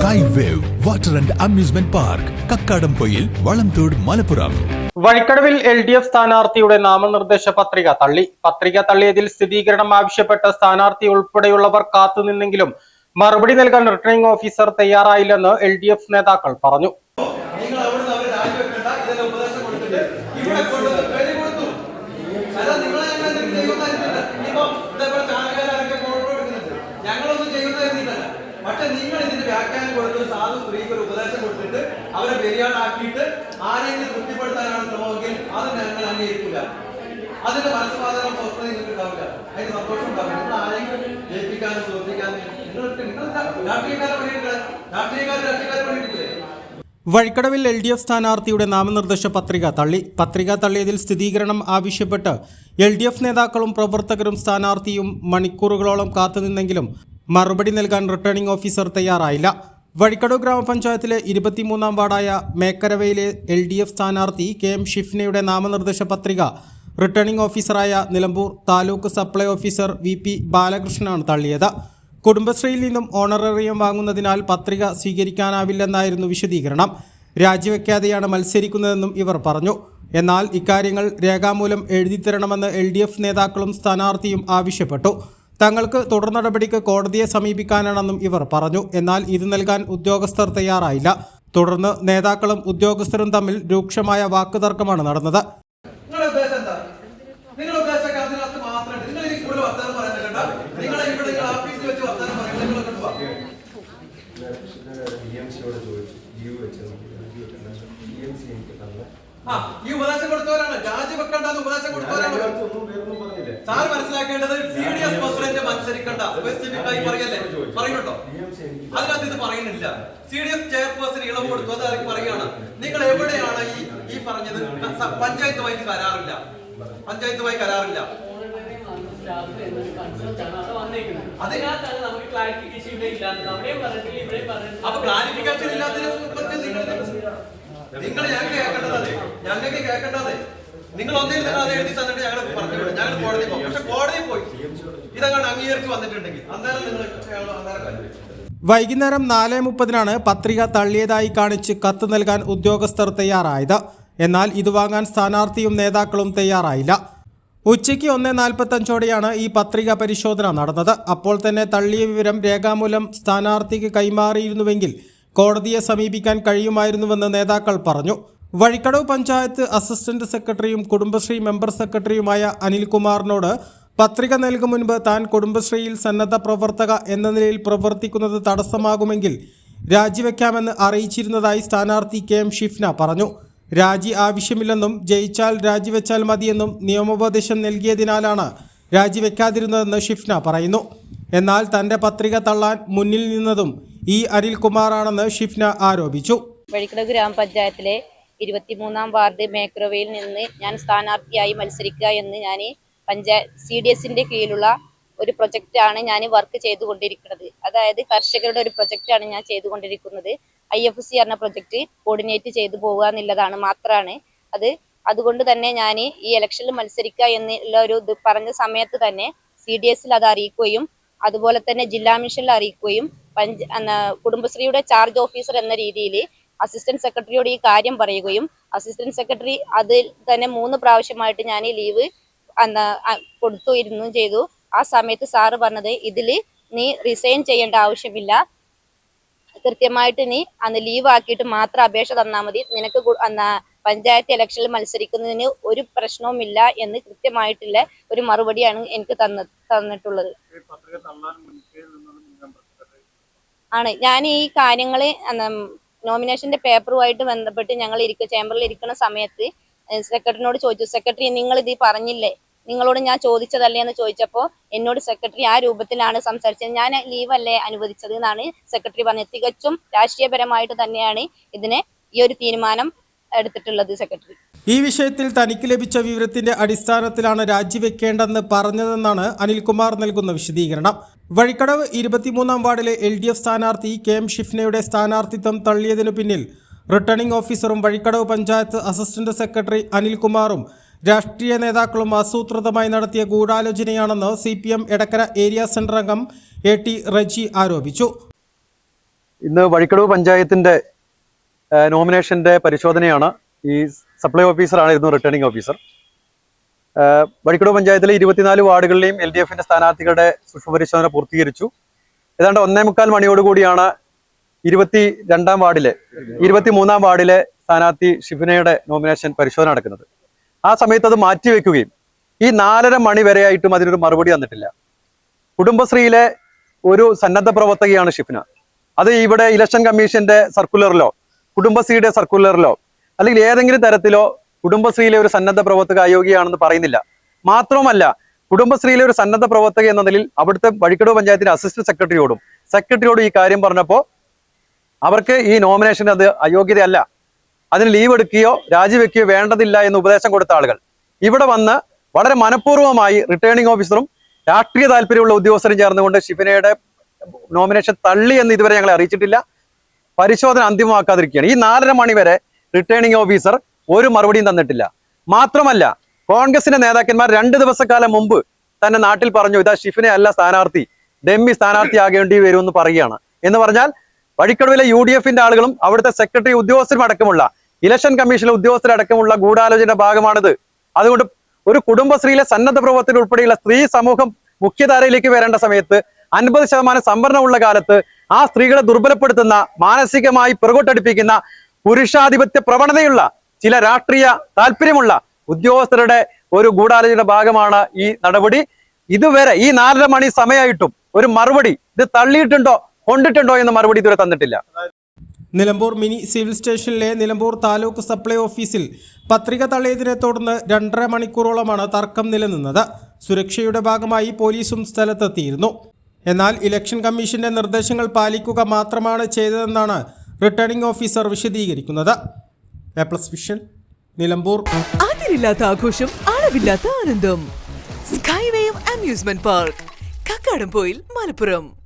Sky wave water and amusement park Valamthode Malappuram വഴിക്കടവിൽ L D F സ്ഥാനാർത്ഥിയുടെ നാമനിർദ്ദേശ പത്രിക തള്ളി. പത്രിക തള്ളിയതിൽ സ്ഥിരീകരണം ആവശ്യപ്പെട്ട സ്ഥാനാർത്ഥി ഉൾപ്പെടെയുള്ളവർ കാത്തുനിന്നെങ്കിലും മറുപടി നൽകാൻ റിട്ടേണിംഗ് ഓഫീസർ തയ്യാറായില്ലെന്ന് എൽ നേതാക്കൾ പറഞ്ഞു. ഇതിന് വ്യാഖ്യാനം കൊടുത്ത് സാധു സ്ത്രീക്ക് ഒരു ഉപദേശം കൊടുത്തിട്ട് അവരെ ബലിയാടാക്കിയിട്ട് ആരെങ്കിലും തൃപ്തിപ്പെടുത്താനാണ് ശ്രമമെങ്കിൽ അത് ഞങ്ങൾ അംഗീകരിക്കില്ല. അതിന്റെ മനസ്സമാധാനം സ്വസ്ഥത നിങ്ങൾക്ക് ഉണ്ടാവില്ല. അതിന് സന്തോഷം ഉണ്ടാവില്ല. നിങ്ങൾ ആരെങ്കിലും ജയിപ്പിക്കാനും തോൽപ്പിക്കാനും നിങ്ങൾക്ക് നിങ്ങൾ രാഷ്ട്രീയക്കാരെ പണിയിട്ടില്ല രാഷ്ട്രീയക്കാർ രാഷ്ട്രീയക്കാരെ പണിയിട്ടില്ലേ വഴിക്കടവിൽ എൽ ഡി എഫ് സ്ഥാനാർത്ഥിയുടെ നാമനിർദ്ദേശ പത്രിക തള്ളി. പത്രിക തള്ളിയതിൽ സ്ഥിരീകരണം ആവശ്യപ്പെട്ട് എൽ ഡി എഫ് നേതാക്കളും പ്രവർത്തകരും സ്ഥാനാർത്ഥിയും മണിക്കൂറുകളോളം കാത്തുനിന്നെങ്കിലും മറുപടി നൽകാൻ റിട്ടേണിംഗ് ഓഫീസർ തയ്യാറായില്ല. വഴിക്കടവ് ഗ്രാമപഞ്ചായത്തിലെ ഇരുപത്തിമൂന്നാം വാർഡായ മേക്കരവയിലെ എൽ ഡി എഫ് സ്ഥാനാർത്ഥി കെ എം ഷിഫ്നയുടെ നാമനിർദ്ദേശ പത്രിക. റിട്ടേണിംഗ് ഓഫീസറായ Nilambur taluk supply officer V P ബാലകൃഷ്ണനാണ് തള്ളിയത്. കുടുംബശ്രീയിൽ നിന്നും ഓണററിയം വാങ്ങുന്നതിനാൽ പത്രിക സ്വീകരിക്കാനാവില്ലെന്നായിരുന്നു വിശദീകരണം. രാജിവെക്കാതെയാണ് മത്സരിക്കുന്നതെന്നും ഇവർ പറഞ്ഞു. എന്നാൽ ഇക്കാര്യങ്ങൾ രേഖാമൂലം എഴുതിത്തരണമെന്ന് എൽ ഡി എഫ് നേതാക്കളും സ്ഥാനാർത്ഥിയും ആവശ്യപ്പെട്ടു. തങ്ങൾക്ക് തുടർ നടപടിക്ക് കോടതിയെ സമീപിക്കാനാണെന്നും ഇവർ പറഞ്ഞു. എന്നാൽ ഇത് നൽകാൻ ഉദ്യോഗസ്ഥർ തയ്യാറായില്ല. തുടർന്ന് നേതാക്കളും ഉദ്യോഗസ്ഥരും തമ്മിൽ രൂക്ഷമായ വാക്കുതർക്കമാണ് നടന്നത്. ആ ഈ ഉപദേശം കൊടുത്തവരാണ്. രാജിവെക്കണ്ടെന്ന് ഉപദേശം കൊടുത്തവരാണ്. സാർ മനസ്സിലാക്കേണ്ടത് സി ഡി എസ് പ്രസിഡന്റ് മത്സരിക്കണ്ട. സ്പെസിഫിക്കായി പറയല്ലേ? പറയുന്നുണ്ടോ? അതിനകത്ത് ഇത് പറയുന്നില്ല. സി ഡി എസ് ചെയർപേഴ്സൺ ഇളവ് കൊടുത്തു അത് പറയുകയാണ്. നിങ്ങൾ എവിടെയാണ് ഈ ഈ പറഞ്ഞത്? പഞ്ചായത്ത് വൈകി കരാറില്ല. പഞ്ചായത്ത് വൈകി കരാറില്ല. ക്ലാരിഫിക്കേഷൻ അപ്പൊ ഇല്ലാത്തതിനെ നിങ്ങൾ ഞങ്ങൾക്ക് കേൾക്കേണ്ടതേ ഞങ്ങൾക്ക് കേൾക്കേണ്ടത് നിങ്ങൾ ഒന്നിൽ തന്നെ അത് എഴുതി തന്നിട്ട് ഞങ്ങൾ പറഞ്ഞു വിടും. ഞങ്ങൾ കോടതി പോകും പക്ഷെ കോടതി പോയി. ഇതങ്ങോട്ട് അംഗീകരിച്ച് വന്നിട്ടുണ്ടെങ്കിൽ അന്നേരം നിങ്ങൾ അന്നേരം വൈകുന്നേരം നാല് മുപ്പതിനാണ് പത്രിക തള്ളിയതായി കാണിച്ച് കത്ത് നൽകാൻ ഉദ്യോഗസ്ഥർ തയ്യാറായത്. എന്നാൽ ഇത് വാങ്ങാൻ സ്ഥാനാർത്ഥിയും നേതാക്കളും തയ്യാറായില്ല. ഉച്ചയ്ക്ക് ഒന്ന് നാൽപ്പത്തഞ്ചോടെയാണ് ഈ പത്രിക പരിശോധന നടന്നത്. അപ്പോൾ തന്നെ തള്ളിയ വിവരം രേഖാമൂലം സ്ഥാനാർത്ഥിക്ക് കൈമാറിയിരുന്നുവെങ്കിൽ കോടതിയെ സമീപിക്കാൻ കഴിയുമായിരുന്നുവെന്ന് നേതാക്കൾ പറഞ്ഞു. വഴിക്കടവ് പഞ്ചായത്ത് അസിസ്റ്റന്റ് സെക്രട്ടറിയും കുടുംബശ്രീ മെമ്പർ സെക്രട്ടറിയുമായ അനിൽകുമാറിനോട് പത്രിക നൽകും മുൻപ് താൻ കുടുംബശ്രീയിൽ സന്നദ്ധ പ്രവർത്തക എന്ന നിലയിൽ പ്രവർത്തിക്കുന്നത് തടസ്സമാകുമെങ്കിൽ രാജിവെക്കാമെന്ന് അറിയിച്ചിരുന്നതായി സ്ഥാനാർത്ഥി കെ എം ഷിഫ്ന പറഞ്ഞു. രാജി ആവശ്യമില്ലെന്നും ജയിച്ചാൽ രാജിവെച്ചാൽ മതിയെന്നും നിയമോപദേശം നൽകിയതിനാലാണ് രാജിവെക്കാതിരുന്നതെന്ന് ഷിഫ്ന പറയുന്നു. എന്നാൽ തന്റെ പത്രിക തള്ളാൻ മുന്നിൽ നിന്നതും ഈ അനിൽകുമാറാണെന്ന് ഷിഫ്ന ആരോപിച്ചു. വഴിക്കട ഗ്രാമപഞ്ചായത്തിലെ ഇരുപത്തിമൂന്നാം വാർഡ് മേക്രോവയിൽ നിന്ന് ഞാൻ സ്ഥാനാർത്ഥിയായി മത്സരിക്കുക എന്ന് ഞാൻ പഞ്ചായത്ത് സി ഡി എസിന്റെ കീഴിലുള്ള ഒരു പ്രൊജക്റ്റാണ് ഞാൻ വർക്ക് ചെയ്തുകൊണ്ടിരിക്കുന്നത്. അതായത് കർഷകരുടെ ഒരു പ്രൊജക്റ്റാണ് ഞാൻ ചെയ്തുകൊണ്ടിരിക്കുന്നത്. ഐ എഫ് സി എന്ന പ്രൊജക്റ്റ് കോർഡിനേറ്റ് ചെയ്തു പോകുക എന്നുള്ളതാണ് മാത്രമാണ്. അത് അതുകൊണ്ട് തന്നെ ഞാൻ ഈ ഇലക്ഷനിൽ മത്സരിക്കുക എന്നുള്ള ഒരു ഇത് പറഞ്ഞ സമയത്ത് തന്നെ സി ഡി എസിൽ അത് അറിയിക്കുകയും അതുപോലെ തന്നെ ജില്ലാ മിഷനിൽ അറിയിക്കുകയും പഞ്ച കുടുംബശ്രീയുടെ ചാർജ് ഓഫീസർ എന്ന രീതിയിൽ അസിസ്റ്റന്റ് സെക്രട്ടറിയോട് ഈ കാര്യം പറയുകയും അസിസ്റ്റന്റ് സെക്രട്ടറി അതിൽ തന്നെ മൂന്ന് പ്രാവശ്യമായിട്ട് ഞാൻ ഈ ലീവ് കൊടുത്തു കൊടുത്തിരുന്നു ചെയ്തു. ആ സമയത്ത് സാറ് പറഞ്ഞത് ഇതിൽ നീ റിസൈൻ ചെയ്യേണ്ട ആവശ്യമില്ല. കൃത്യമായിട്ട് നീ അന്ന് ലീവ് ആക്കിയിട്ട് മാത്രം അപേക്ഷ തന്നാൽ മതി. നിനക്ക് പഞ്ചായത്ത് ഇലക്ഷനിൽ മത്സരിക്കുന്നതിന് ഒരു പ്രശ്നവുമില്ല എന്ന് കൃത്യമായിട്ടുള്ള ഒരു മറുപടിയാണ് എനിക്ക് തന്ന തന്നിട്ടുള്ളത്. ആണ്. ഞാൻ ഈ കാര്യങ്ങൾ നോമിനേഷന്റെ പേപ്പറുമായിട്ട് ബന്ധപ്പെട്ട് ഞങ്ങൾ ഇരിക്ക ചേംബറിൽ ഇരിക്കുന്ന സമയത്ത് സെക്രട്ടറിനോട് ചോദിച്ചു സെക്രട്ടറി നിങ്ങൾ ഇത് പറഞ്ഞില്ലേ? നിങ്ങളോട് ഞാൻ ചോദിച്ചതല്ലേ എന്ന് ചോദിച്ചപ്പോൾ എന്നോട് സെക്രട്ടറി ആ രൂപത്തിലാണ് സംസാരിച്ചത്. ഞാൻ ലീവല്ലേ അനുവദിച്ചത് എന്നാണ് സെക്രട്ടറി പറഞ്ഞത്. തികച്ചും രാഷ്ട്രീയപരമായിട്ട് തന്നെയാണ് ഇതിനെ ഈ ഒരു തീരുമാനം എടുത്തിട്ടുള്ളത് സെക്രട്ടറി. ഈ വിഷയത്തിൽ തനിക്ക് ലഭിച്ച വിവരത്തിന്റെ അടിസ്ഥാനത്തിലാണ് രാജിവെക്കേണ്ടെന്ന് പറഞ്ഞതെന്നാണ് അനിൽകുമാർ നൽകുന്ന വിശദീകരണം. വഴിക്കടവ് ഇരുപത്തിമൂന്നാം വാർഡിലെ എൽ ഡി എഫ് സ്ഥാനാർത്ഥി കെ എം ഷിഫ്നയുടെ സ്ഥാനാർത്ഥിത്വം തള്ളിയതിനു പിന്നിൽ റിട്ടേണിംഗ് ഓഫീസറും വഴിക്കടവ് പഞ്ചായത്ത് അസിസ്റ്റന്റ് സെക്രട്ടറി അനിൽകുമാറും രാഷ്ട്രീയ നേതാക്കളും ആസൂത്രിതമായി നടത്തിയ ഗൂഢാലോചനയാണെന്ന് C P M Edakkara area centre അംഗം എ ടി റജി ആരോപിച്ചു. ഇന്ന് വഴിക്കടവ് പഞ്ചായത്തിന്റെ നോമിനേഷന്റെ പരിശോധനയാണ് ഈ സപ്ലൈ ഓഫീസറാണ് ഇരുന്നു റിട്ടേണിംഗ് ഓഫീസർ. വഴിക്കടവ് പഞ്ചായത്തിലെ ഇരുപത്തിനാല് വാർഡുകളിലെയും എൽ ഡി എഫിന്റെ സ്ഥാനാർത്ഥികളുടെ സൂക്ഷ്മ പരിശോധന പൂർത്തീകരിച്ചു. ഏതാണ്ട് ഒന്നേ മുക്കാൽ മണിയോടുകൂടിയാണ് ഇരുപത്തി രണ്ടാം വാർഡിലെ ഇരുപത്തി മൂന്നാം വാർഡിലെ സ്ഥാനാർത്ഥി ഷിഫിനയുടെ നോമിനേഷൻ പരിശോധന നടക്കുന്നത്. ആ സമയത്ത് അത് മാറ്റിവെക്കുകയും ഈ നാലര മണി വരെയായിട്ടും അതിനൊരു മറുപടി തന്നിട്ടില്ല. കുടുംബശ്രീയിലെ ഒരു സന്നദ്ധ പ്രവർത്തകയാണ് ഷിഫിന അത് ഇവിടെ ഇലക്ഷൻ കമ്മീഷന്റെ സർക്കുലറിലോ കുടുംബശ്രീയുടെ സർക്കുലറിലോ അല്ലെങ്കിൽ ഏതെങ്കിലും തരത്തിലോ കുടുംബശ്രീയിലെ ഒരു സന്നദ്ധ പ്രവർത്തക അയോഗ്യയാണെന്ന് പറയുന്നില്ല. മാത്രവുമല്ല കുടുംബശ്രീയിലെ ഒരു സന്നദ്ധ പ്രവർത്തക എന്ന നിലയിൽ അവിടുത്തെ വഴിക്കടവ് പഞ്ചായത്തിന്റെ അസിസ്റ്റന്റ് സെക്രട്ടറിയോടും സെക്രട്ടറിയോടും ഈ കാര്യം പറഞ്ഞപ്പോൾ അവർക്ക് ഈ നോമിനേഷൻ അത് അയോഗ്യതയല്ല. അതിന് ലീവ് എടുക്കുകയോ രാജിവെക്കുകയോ വേണ്ടതില്ല എന്ന് ഉപദേശം കൊടുത്ത ആളുകൾ. ഇവിടെ വന്ന് വളരെ മനഃപൂർവമായി റിട്ടേണിംഗ് ഓഫീസറും രാഷ്ട്രീയ താല്പര്യമുള്ള ഉദ്യോഗസ്ഥരും ചേർന്നുകൊണ്ട് ഷിഫിനയുടെ നോമിനേഷൻ തള്ളി എന്ന് ഇതുവരെ ഞങ്ങളെ അറിയിച്ചിട്ടില്ല. പരിശോധന അന്തിമമാക്കാതിരിക്കുകയാണ്. ഈ നാലര മണി വരെ റിട്ടേണിംഗ് ഓഫീസർ ഒരു മറുപടിയും തന്നിട്ടില്ല. മാത്രമല്ല കോൺഗ്രസിന്റെ നേതാക്കന്മാർ രണ്ട് ദിവസക്കാലം മുമ്പ് തന്നെ നാട്ടിൽ പറഞ്ഞു ഇതാ ഷിഫിനെ അല്ല സ്ഥാനാർത്ഥി ഡെമ്മി സ്ഥാനാർത്ഥിയാകേണ്ടി വരുമെന്ന് പറയുകയാണ്. എന്ന് പറഞ്ഞാൽ വഴിക്കടവിലെ യു ഡി എഫിന്റെ ആളുകളും അവിടുത്തെ സെക്രട്ടറി ഉദ്യോഗസ്ഥരും അടക്കമുള്ള ഇലക്ഷൻ കമ്മീഷനിലെ ഉദ്യോഗസ്ഥരടക്കമുള്ള ഗൂഢാലോചന ഭാഗമാണിത്. അതുകൊണ്ട് ഒരു കുടുംബശ്രീയിലെ സന്നദ്ധ പ്രവർത്തകർ ഉൾപ്പെടെയുള്ള സ്ത്രീ സമൂഹം മുഖ്യധാരയിലേക്ക് വരേണ്ട സമയത്ത് അൻപത് ശതമാനം സംവരണമുള്ള കാലത്ത് ആ സ്ത്രീകളെ ദുർബലപ്പെടുത്തുന്ന മാനസികമായി പിറകോട്ടടിപ്പിക്കുന്ന പുരുഷാധിപത്യ പ്രവണതയുള്ള ചില രാഷ്ട്രീയ താല്പര്യമുള്ള ഉദ്യോഗസ്ഥരുടെ ഒരു ഗൂഢാലോചന ഭാഗമാണ് ഈ നടപടി. ഇതുവരെ ഈ നാലര മണി സമയമായിട്ടും ഒരു മറുപടി ഇത് തള്ളിയിട്ടുണ്ടോ കൊണ്ടിട്ടുണ്ടോ എന്ന മറുപടി ഇതുവരെ തന്നിട്ടില്ല. നിലമ്പൂർ മിനി സിവിൽ സ്റ്റേഷനിലെ നിലമ്പൂർ താലൂക്ക് സപ്ലൈ ഓഫീസിൽ പത്രിക തള്ളിയതിനെ തുടർന്ന് രണ്ടര മണിക്കൂറോളമാണ് തർക്കം നിലനിന്നത്. സുരക്ഷയുടെ ഭാഗമായി പോലീസും സ്ഥലത്തെത്തിയിരുന്നു. എന്നാൽ ഇലക്ഷൻ കമ്മീഷന്റെ നിർദ്ദേശങ്ങൾ പാലിക്കുക മാത്രമാണ് ചെയ്തതെന്നാണ് റിട്ടേണിംഗ് ഓഫീസർ വിശദീകരിക്കുന്നത്. പ്ലസ് വിഷൻ നിലമ്പൂർ അതിരില്ലാത്ത ആഘോഷം അളവില്ലാത്ത ആനന്ദം. Sky wave amusement park Kakkadampoyil Malappuram.